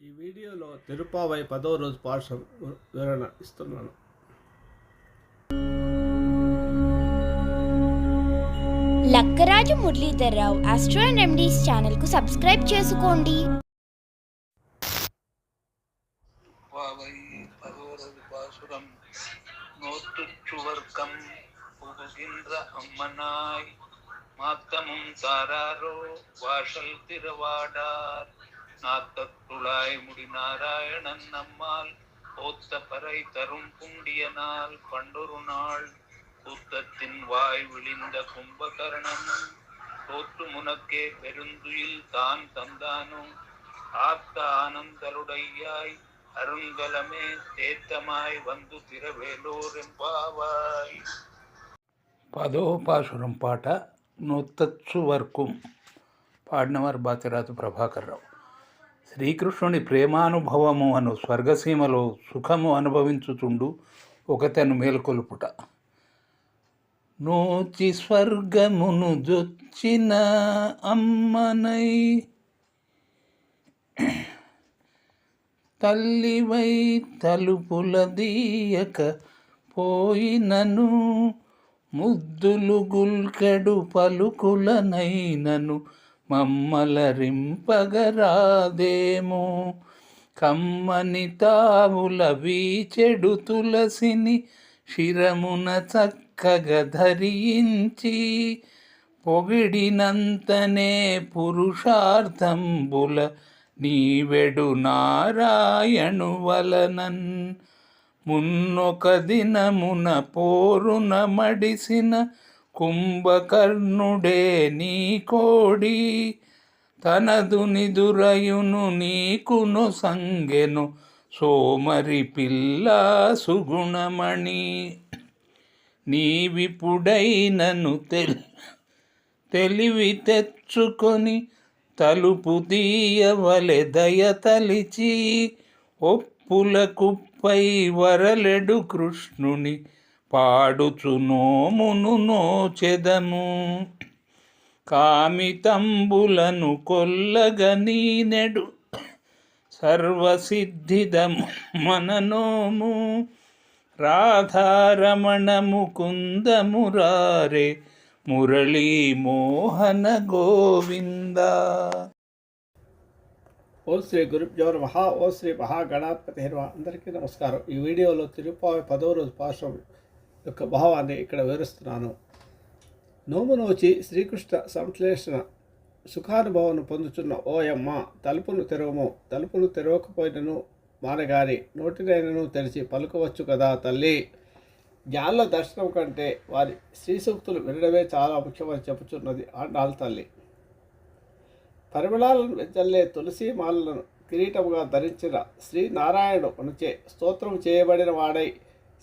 ఈ వీడియోలో తిరుపావై పదో రోజు పాఠం వివరణ ఇస్తున్నాను Lakkaraju Muralidhar Rao astro and remedies ఛానల్కు సబ్స్క్రైబ్ చేసుకోండి பாவை பகவரது பாசுரம் நோற்றுச்சுவர்க்கம் புகுகின்ற அம்மனாய் மாத்தமும் தாராரோ வாசல் திருவாடார் நாக்கத்துளாய் முடி நாராயணன் நம்மால் போத்த பறை தரும் குண்டியனால் பண்டொரு நாள் கூத்தத்தின் வாய் விழிந்த கும்பகர்ணன் தோற்று முனக்கே பெருந்துயில் தான் தந்தானும் ஆத்த ஆனந்தருடையாய் அருங்கலமே தேத்தமாய் வந்து திரவேலோர் எம்பாவாய் పదోపాసురం పాట నొత్తచ్చు వరకు పాడినవారు బాతిరాజు ప్రభాకర్ శ్రీకృష్ణుని ప్రేమానుభవము అను స్వర్గసీమలో సుఖము అనుభవించుచుండు ఒకతను మేలుకొలుపుట. నోచి స్వర్గమును జొచ్చిన అమ్మనై తల్లివై తలుపుల దీయక పోయినను ముద్దులు గుల్కెడు పలుకులనైనను మమ్మలరింపగరాదేమో. కమ్మని తావుల వీచెడు తులసిని శిరమున చక్కగా ధరించి పొగిడినంతనే పురుషార్థంబుల నీవెడు నారాయణు వలనన్. మున్నొక దినమున పోరున మడిసిన కుంభకర్ణుడే నీ కోడి తనదు నిదురయును నీకును సంగెను సోమరి పిల్ల సుగుణమణి. నీవిపుడైనను తెలి తెలివి తెచ్చుకొని తలుపు తీయవలె దయ తలిచి ఒప్పుల కుప్పై వరలెడు కృష్ణుని పాడుచు నోమును నోచెదము కామితంబులను కొల్లగ నీనెడు. సర్వసిద్ధిదము మననోము. రాధారమణ ముకుందమురారే మురళీ మోహన గోవింద. ఓ శ్రీ గురుభ్యో నమ. ఓ శ్రీ మహాగణాధిపతి నమ అందరికీ నమస్కారం. ఈ వీడియోలో తిరుపావై పదో రోజు పాశ్వం యొక్క భావాన్ని ఇక్కడ వివరిస్తున్నాను. నోము నోచి శ్రీకృష్ణ సంశ్లేషణ సుఖానుభవం పొందుతున్న ఓయమ్మ తలుపును తెరవము. తలుపును తెరవకపోయినను మానగాని నోటినైనను తెరిచి పలుకవచ్చు కదా తల్లి. జ్ఞానుల దర్శనం కంటే వారి శ్రీ సూక్తులు వినడమే చాలా ముఖ్యమని చెప్పుచున్నది ఆండాల్ తల్లి. పరిమళాలను వెచ్చల్లే తులసి మాలలను కిరీటముగా ధరించిన శ్రీనారాయణుడు అనుచే స్తోత్రం చేయబడిన వాడై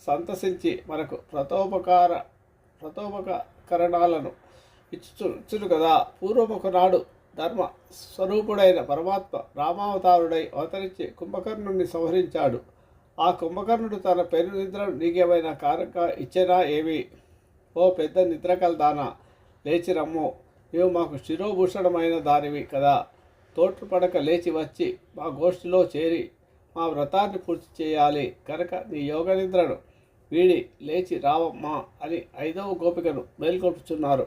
సంతసించి మనకు ప్రతోపకార ప్రతోపకరణాలను ఇచ్చుచును ఇచ్చును కదా. పూర్వముఖ నాడు ధర్మ స్వరూపుడైన పరమాత్మ రామావతారుడై అవతరించి కుంభకర్ణుడిని సంహరించాడు. ఆ కుంభకర్ణుడు తన పెను నిద్రను నీకేమైనా కారక ఇచ్చేనా ఏమి? ఓ పెద్ద నిద్ర కలదానా లేచి రమ్ము. నీవు మాకు శిరోభూషణమైన దానివి కదా. తోట్రుపడక లేచి వచ్చి మా గోష్ఠిలో చేరి మా వ్రతాన్ని పూర్తి చేయాలి. కనుక నీ యోగ నిద్రను వీడి లేచి రావమ్మా అని ఐదవ గోపికను మేల్కొల్పుచున్నారు.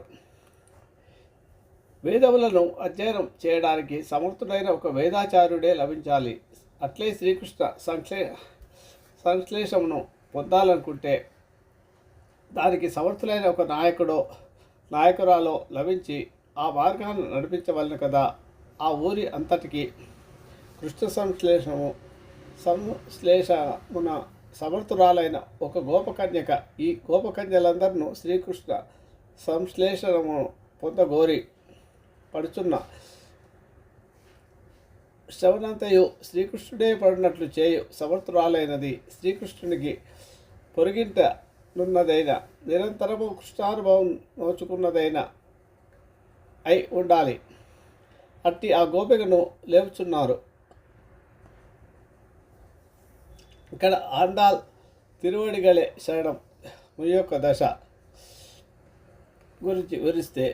వేదములను అధ్యయనం చేయడానికి సమర్థుడైన ఒక వేదాచార్యుడే లభించాలి. అట్లే శ్రీకృష్ణ సంశ్లే సంశ్లేషమును పొందాలనుకుంటే దానికి సమర్థులైన ఒక నాయకుడో నాయకురాలో లభించి ఆ మార్గాన్ని నడిపించవలను కదా. ఆ ఊరి అంతటికి కృష్ణ సంశ్లేషము సంశ్లేషమున సమర్థురాలైన ఒక గోపకన్యక. ఈ గోపకన్యలందరినూ శ్రీకృష్ణ సంశ్లేషణము పొందగోరి పడుచున్న శవనంతయు శ్రీకృష్ణుడే పడినట్లు చేయు సమర్థురాలైనది శ్రీకృష్ణునికి పొరిగింట నున్నదైన నిరంతరము కృష్ణానుభవం నోచుకున్నదైన అయి ఉండాలి. అట్టి ఆ గోపికను లేపుచున్నారు. ఇక్కడ ఆండాల్ తిరువడిగలే శరణం ఈ యొక్క దశ గురించి వివరిస్తే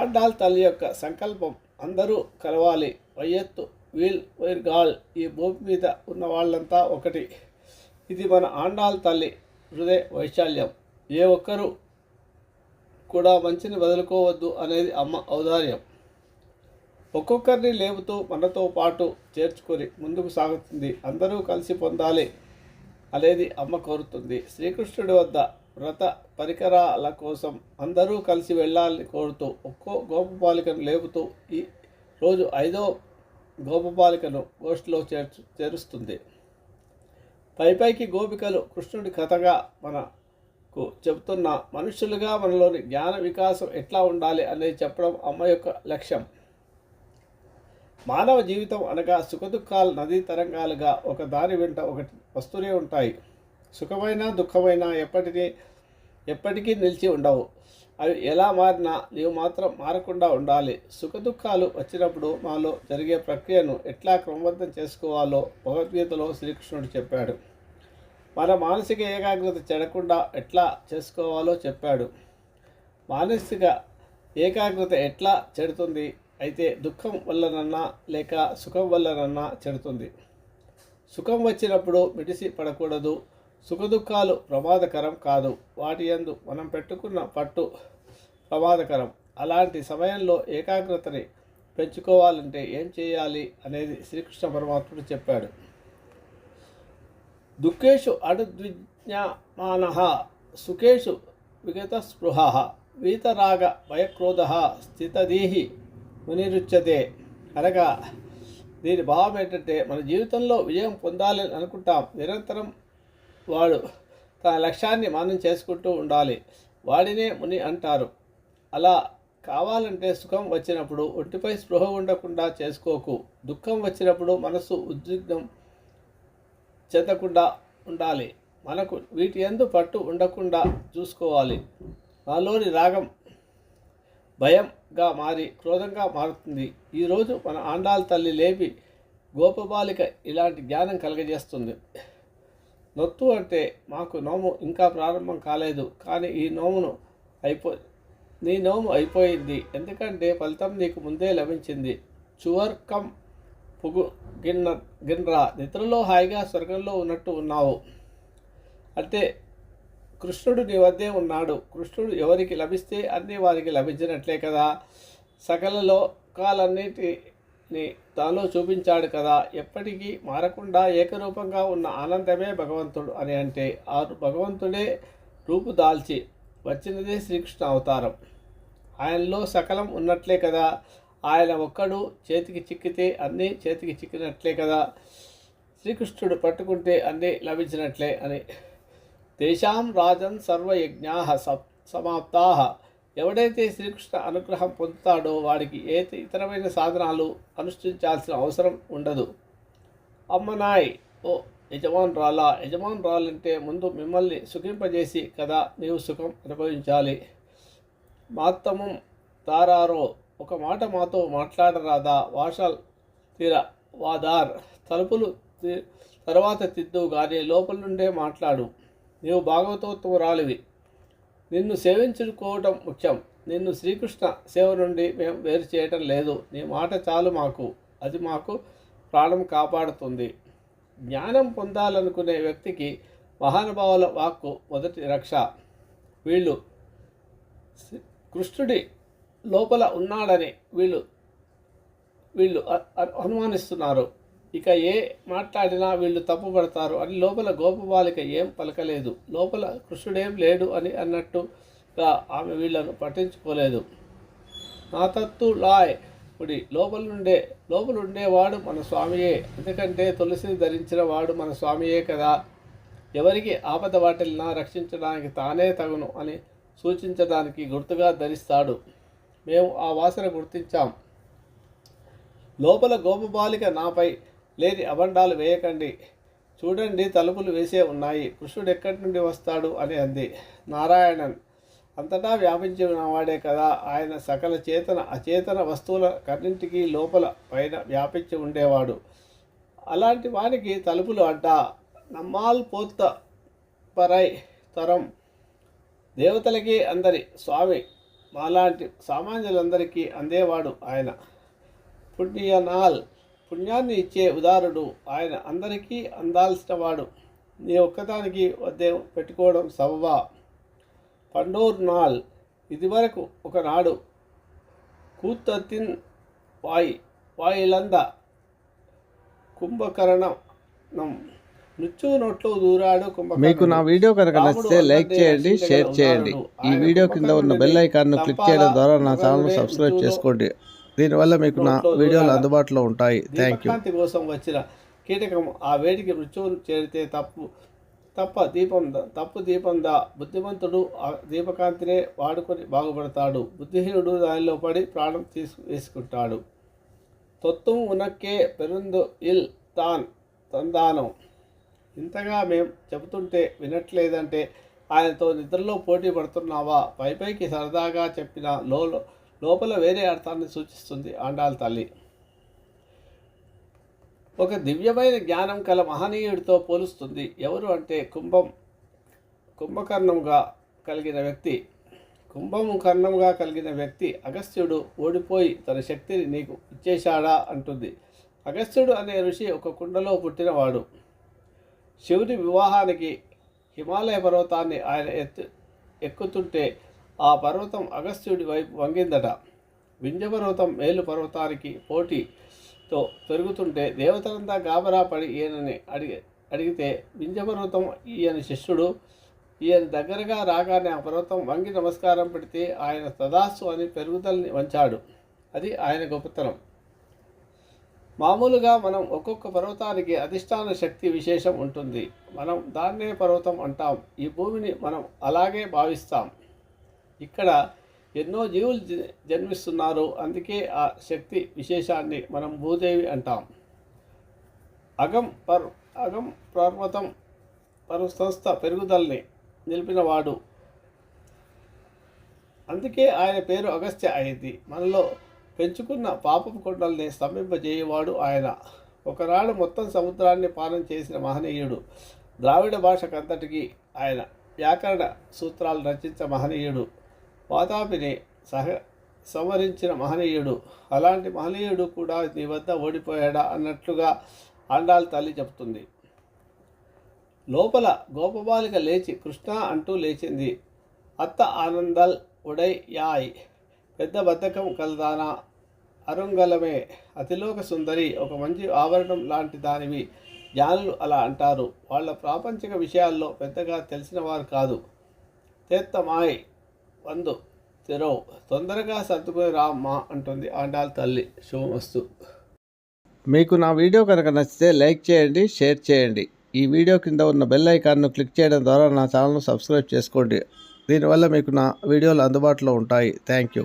ఆండాల్ తల్లి యొక్క సంకల్పం అందరూ కలవాలి. వయ్యత్తు వీల్ వైర్ గాల్ ఈ భూమి మీద ఉన్న వాళ్ళంతా ఒకటి. ఇది మన ఆండాల్ తల్లి హృదయ వైశాల్యం. ఏ ఒక్కరూ కూడా మంచిని వదులుకోవద్దు అనేది అమ్మ ఔదార్యం. ఒక్కొక్కరిని లేపుతూ మనతో పాటు చేర్చుకొని ముందుకు సాగుతుంది. అందరూ కలిసి పొందాలి అనేది అమ్మ కోరుతుంది. శ్రీకృష్ణుడి వద్ద వ్రత పరికరాల కోసం అందరూ కలిసి వెళ్ళాలని కోరుతూ ఒక్కో గోపపాలికను లేపుతూ ఈ రోజు ఐదో గోపపాలికను గోష్ఠిలో చేర్చు చేరుస్తుంది. పైపైకి గోపికలు కృష్ణుడి కథగా మనకు చెబుతున్న మనుషులుగా మనలోని జ్ఞాన వికాసం ఎట్లా ఉండాలి అనేది చెప్పడం అమ్మ యొక్క లక్ష్యం. మానవ జీవితం అనగా సుఖదుఖాలు నదీ తరంగాలుగా ఒక దారి వెంట ఒకటి వస్తూనే ఉంటాయి. సుఖమైన దుఃఖమైన ఎప్పటికీ ఎప్పటికీ నిలిచి ఉండవు. అవి ఎలా మారినా నీవు మాత్రం మారకుండా ఉండాలి. సుఖదుఖాలు వచ్చినప్పుడు మాలో జరిగే ప్రక్రియను ఎట్లా క్రమబద్ధం చేసుకోవాలో భగవద్గీతలో శ్రీకృష్ణుడు చెప్పాడు. మన మానసిక ఏకాగ్రత చెడకుండా ఎట్లా చేసుకోవాలో చెప్పాడు. మానసిక ఏకాగ్రత ఎట్లా చెడుతుంది? అయితే దుఃఖం వల్లనన్నా లేక సుఖం వల్లనన్నా చెడుతుంది. సుఖం వచ్చినప్పుడు మిడిసి పడకూడదు. సుఖదుఖాలు ప్రమాదకరం కాదు. వాటి యందు మనం పెట్టుకున్న పట్టు ప్రమాదకరం. అలాంటి సమయంలో ఏకాగ్రతని పెంచుకోవాలంటే ఏం చేయాలి అనేది శ్రీకృష్ణ పరమాత్ముడు చెప్పాడు. దుఃఖేషు అడుద్విజ్ఞమాన సుఖేషు విగత స్పృహ వీతరాగ భయక్రోధ స్థితదీహి మునిరుచ్యతే అనగా దీని భావం ఏంటంటే మన జీవితంలో విజయం పొందాలని అనుకుంటాం. నిరంతరం వాడు తన లక్ష్యాన్ని మనం చేసుకుంటూ ఉండాలి. వాడినే ముని అంటారు. అలా కావాలంటే సుఖం వచ్చినప్పుడు ఒంటిపై స్పృహ ఉండకుండా చేసుకోకు. దుఃఖం వచ్చినప్పుడు మనసు ఉద్విగ్నం చెందకుండా ఉండాలి. మనకు వీటి ఎందు పట్టు ఉండకుండా చూసుకోవాలి. నాలోని రాగం భయం గా మారి క్రోధంగా మారుతుంది. ఈరోజు మన ఆండాల తల్లి లేపి గోపబాలిక ఇలాంటి జ్ఞానం కలగజేస్తుంది. నొత్తు అంటే మాకు నోము ఇంకా ప్రారంభం కాలేదు కానీ ఈ నోమును అయిపో నీ నోము అయిపోయింది. ఎందుకంటే ఫలితం నీకు ముందే లభించింది. చువర్కం పుగు గిన్న గిన్రా నిద్రలో హాయిగా స్వర్గంలో ఉన్నట్టు ఉన్నావు. అంటే కృష్ణుడు నీ వద్దే ఉన్నాడు. కృష్ణుడు ఎవరికి లభిస్తే అన్నీ వారికి లభించినట్లే కదా. సకల లోకాలన్నిటిని తాను చూపించాడు కదా. ఎప్పటికీ మారకుండా ఏకరూపంగా ఉన్న ఆనందమే భగవంతుడు అని అంటే ఆ భగవంతుడే రూపు దాల్చి వచ్చినదే శ్రీకృష్ణ అవతారం. ఆయనలో సకలం ఉన్నట్లే కదా. ఆయన ఒక్కడు చేతికి చిక్కితే అన్నీ చేతికి చిక్కినట్లే కదా. శ్రీకృష్ణుడు పట్టుకుంటే అన్నీ లభించినట్లే అని తేషాం రాజన్ సర్వయజ్ఞా సమాప్తా. ఎవడైతే శ్రీకృష్ణ అనుగ్రహం పొందుతాడో వాడికి ఏ ఇతరమైన సాధనాలు అనుష్ఠించాల్సిన అవసరం ఉండదు. అమ్మనాయ్ ఓ యజమాన్ రాలా? యజమాన్ రాలంటే ముందు మిమ్మల్ని సుఖింపజేసి కదా నీవు సుఖం అనుభవించాలి. మాత్తము తారారో ఒక మాట మాతో మాట్లాడరాదా? వాషాల్ తీర వాదార్. తలుపులు తర్వాత తిద్దు కానీ లోపల నుండే మాట్లాడు. నీవు భాగవతోత్తమురాలివి నిన్ను సేవించుకోవటం ముఖ్యం. నిన్ను శ్రీకృష్ణ సేవ నుండి మేము వేరు చేయటం లేదు. నీ మాట చాలు మాకు. అది మాకు ప్రాణం కాపాడుతుంది. జ్ఞానం పొందాలనుకునే వ్యక్తికి మహానుభావుల వాక్కు మొదటి రక్ష. వీళ్ళు కృష్ణుడి లోపల ఉన్నాడని వీళ్ళు వీళ్ళు అనుమానిస్తున్నారు. ఇక ఏ మాట్లాడినా వీళ్ళు తప్పుపడతారు అని లోపల గోపబాలిక ఏం పలకలేదు. లోపల కృష్ణుడేం లేడు అని అన్నట్టుగా ఆమె వీళ్ళను పట్టించుకోలేదు. నా తత్తు లాయ్ ఇప్పుడు లోపల నుండే లోపల ఉండేవాడు మన స్వామియే. ఎందుకంటే తులసిని ధరించిన వాడు మన స్వామియే కదా. ఎవరికి ఆపద వాటిల్నా రక్షించడానికి తానే తగును అని సూచించడానికి గుర్తుగా ధరిస్తాడు. మేము ఆ వాసన గుర్తించాం. లోపల గోపబాలిక నాపై లేని అబండాలు వేయకండి. చూడండి తలుపులు వేసే ఉన్నాయి. కృష్ణుడు ఎక్కడి నుండి వస్తాడు? అని అంది. నారాయణన్ అంతటా వ్యాపించి ఉన్నవాడే కదా. ఆయన సకల చేతన అచేతన వస్తువుల కన్నింటికి లోపల పైన వ్యాపించి ఉండేవాడు. అలాంటి వానికి తలుపులు అడ్డ నమ్మాల్ పోత్త పరై తరం. దేవతలకి అందరి స్వామి మాలాంటి సామాన్యులందరికీ అందేవాడు ఆయన. పుణ్యనాల్ పుణ్యాన్ని ఇచ్చే ఉదారుడు ఆయన అందరికీ అందాల్సిన వాడు. నీ ఒక్కదానికి వద్దే పెట్టుకోవడం సవ్వా పండోర్ నాల్ ఇదివరకు ఒకనాడు కూతతిన్ వాయి వాయిలంద కుంభకరణం. నుచ్చు నోట్లు దూరాడు. మీకు నా వీడియో కనుక నచ్చితే లైక్ చేయండి షేర్ చేయండి. ఈ వీడియో కింద ఉన్న బెల్ ఐకాన్ను క్లిక్ చేయడం ద్వారా నా ఛానల్ సబ్స్క్రైబ్ చేసుకోండి. దీనివల్ల మీకు నా వీడియోలు అందుబాటులో ఉంటాయి. థ్యాంక్ యూ కోసం వచ్చిన కీటకం ఆ వేడికి మృత్యువును చేరితే తప్పు తప్ప దీపం తప్పు దీపం దా. బుద్ధిమంతుడు ఆ దీపకాంతినే వాడుకొని బాగుపడతాడు. బుద్ధిహీనుడు దానిలో పడి ప్రాణం తీసు వేసుకుంటాడు తొత్తం ఉనక్కే పెరుందు ఇల్ తాన్ తందానం. ఇంతగా మేం చెబుతుంటే వినట్లేదంటే ఆయనతో నిద్రలో పోటీ పడుతున్నావా? పై పైకి సరదాగా చెప్పిన లో లోపల వేరే అర్థాన్ని సూచిస్తుంది ఆండాల్ తల్లి. ఒక దివ్యమైన జ్ఞానం కల మహనీయుడితో పోలుస్తుంది. ఎవరు అంటే కుంభం కుంభకర్ణంగా కలిగిన వ్యక్తి. కుంభము కర్ణంగా కలిగిన వ్యక్తి అగస్త్యుడు ఓడిపోయి తన శక్తిని నీకు ఇచ్చేశాడా అంటుంది. అగస్త్యుడు అనే ఋషి ఒక కుండలో పుట్టినవాడు. శివుని వివాహానికి హిమాలయ పర్వతాన్ని ఆయన ఎత్తు ఎక్కుతుంటే ఆ పర్వతం అగస్త్యుడి వైపు వంగిందట. వింజపర్వతం మేలు పర్వతానికి పోటీతో పెరుగుతుంటే దేవతలంతా గాబరా పడి ఈయనని అడిగి అడిగితే వింజపర్వతం ఈయన శిష్యుడు ఈయన దగ్గరగా రాగానే ఆ పర్వతం వంగి నమస్కారం పెడితే ఆయన తదాస్సు అని పెరుగుదలని వంచాడు. అది ఆయన గొప్పతనం. మామూలుగా మనం ఒక్కొక్క పర్వతానికి అధిష్టాన శక్తి విశేషం ఉంటుంది. మనం దాన్నే పర్వతం అంటాం. ఈ భూమిని మనం అలాగే భావిస్తాం. ఇక్కడ ఎన్నో జీవులు జ- జన్మిస్తున్నారు. అందుకే ఆ శక్తి విశేషాన్ని మనం భూదేవి అంటాం. అగం పర్ అగం పర్వతం పర్వ సంస్థ పెరుగుదలని నిలిపినవాడు అందుకే ఆయన పేరు అగస్త్య అయింది. మనలో పెంచుకున్న పాపం కొండల్ని స్తంభింపజేయవాడు ఆయన. ఒకనాడు మొత్తం సముద్రాన్ని పానం చేసిన మహనీయుడు. ద్రావిడ భాషకంతటికి ఆయన వ్యాకరణ సూత్రాలు రచించిన మహనీయుడు. వాతాపిని సహ సంవరించిన మహనీయుడు. అలాంటి మహనీయుడు కూడా నీ వద్ద ఓడిపోయాడా అన్నట్లుగా ఆండాల్ తల్లి చెప్తుంది లోపల గోపబాలిక లేచి కృష్ణ అంటూ లేచింది. అత్త ఆనందల్ ఉడై యాయ్. పెద్ద బద్ధకం కలదానా? అరుంగలమే అతిలోక సుందరి ఒక మంచి ఆభరణం లాంటి దానివి. జ్ఞానులు అలా అంటారు. వాళ్ళ ప్రాపంచిక విషయాల్లో పెద్దగా తెలిసిన వారు కాదు. తేత్తమాయ్ వందు తెరవు. తొందరగా సర్దుకుని రామ్మా అంటుంది ఆండాల్ తల్లి శుభమస్తు. మీకు నా వీడియో కనుక నచ్చితే లైక్ చేయండి షేర్ చేయండి. ఈ వీడియో కింద ఉన్న బెల్ ఐకాన్ను క్లిక్ చేయడం ద్వారా నా ఛానల్ను సబ్స్క్రైబ్ చేసుకోండి. దీనివల్ల మీకు నా వీడియోలు అందుబాటులో ఉంటాయి. Thank you.